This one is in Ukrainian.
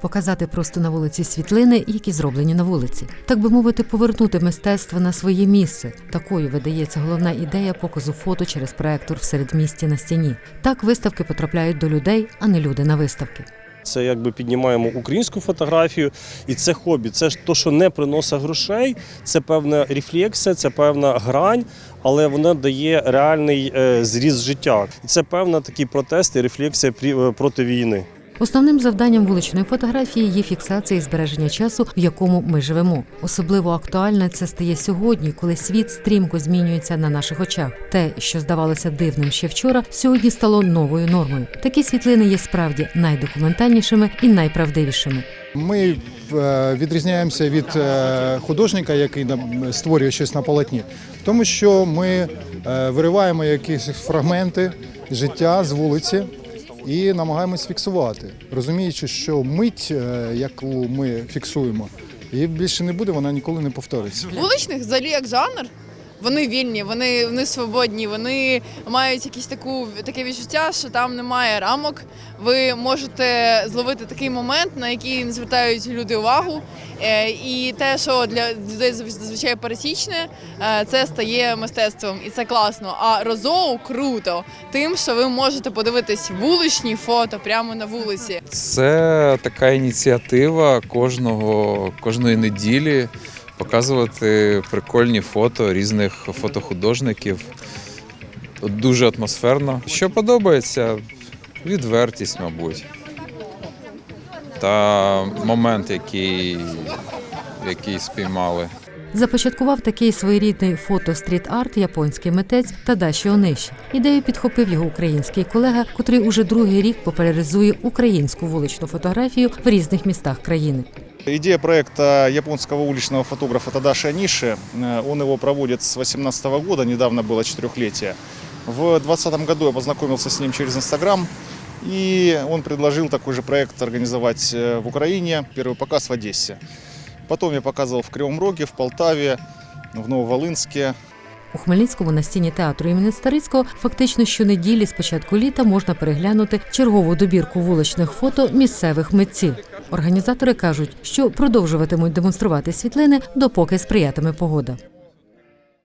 показати просто на вулиці світлини, які зроблені на вулиці, так би мовити, повернути мистецтво на своє місце. Такою видається головна ідея показу фото через проектор в середмісті на стіні. Так виставки потрапляють до людей, а не люди на виставки. Це якби піднімаємо українську фотографію, і це хобі. Це ж то, що не приносить грошей, це певна рефлексія, це певна грань, але вона дає реальний е, зріз життя. Це певна такий протест і рефлексія е, проти війни. Основним завданням вуличної фотографії є фіксація і збереження часу, в якому ми живемо. Особливо актуально це стає сьогодні, коли світ стрімко змінюється на наших очах. Те, що здавалося дивним ще вчора, сьогодні стало новою нормою. Такі світлини є справді найдокументальнішими і найправдивішими. Ми е, відрізняємося від е, художника, який створює щось на полотні, тому що ми е, вириваємо якісь фрагменти життя з вулиці і намагаємось фіксувати, розуміючи, що мить, е, яку ми фіксуємо, її більше не буде, вона ніколи не повториться. Вуличних взагалі як жанр. Вони вільні, вони, вони свободні, вони мають якісь таку таке відчуття, що там немає рамок. Ви можете зловити такий момент, на який не звертають люди увагу. Е, І те, що для людей зазвичай пересічне, е, це стає мистецтвом, і це класно. А розоу круто тим, що ви можете подивитись вуличні фото прямо на вулиці. Це така ініціатива кожного, кожної неділі показувати прикольні фото різних фотохудожників. Дуже атмосферно. Що подобається? Відвертість, мабуть. Та момент, який, який спіймали. Започаткував такий своєрідний фото-стріт-арт японський митець Тадаші Ониші. Ідею підхопив його український колега, котрий уже другий рік популяризує українську вуличну фотографію в різних містах країни. Идея проекта японского уличного фотографа Тадаши Аниши, э, он его проводит с 2018 года, недавно было четырехлетие. В 2020 году я познакомился с ним через Инстаграм, и он предложил такой же проект организовать э, в Украине, первый показ в Одессе. Потом я показывал в Кривом Роге, в Полтаве, в Нововолынске, У Хмельницькому на стіні театру імені Старицького фактично щонеділі з початку літа можна переглянути чергову добірку вуличних фото місцевих митців. Організатори кажуть, що продовжуватимуть демонструвати світлини, допоки сприятиме погода.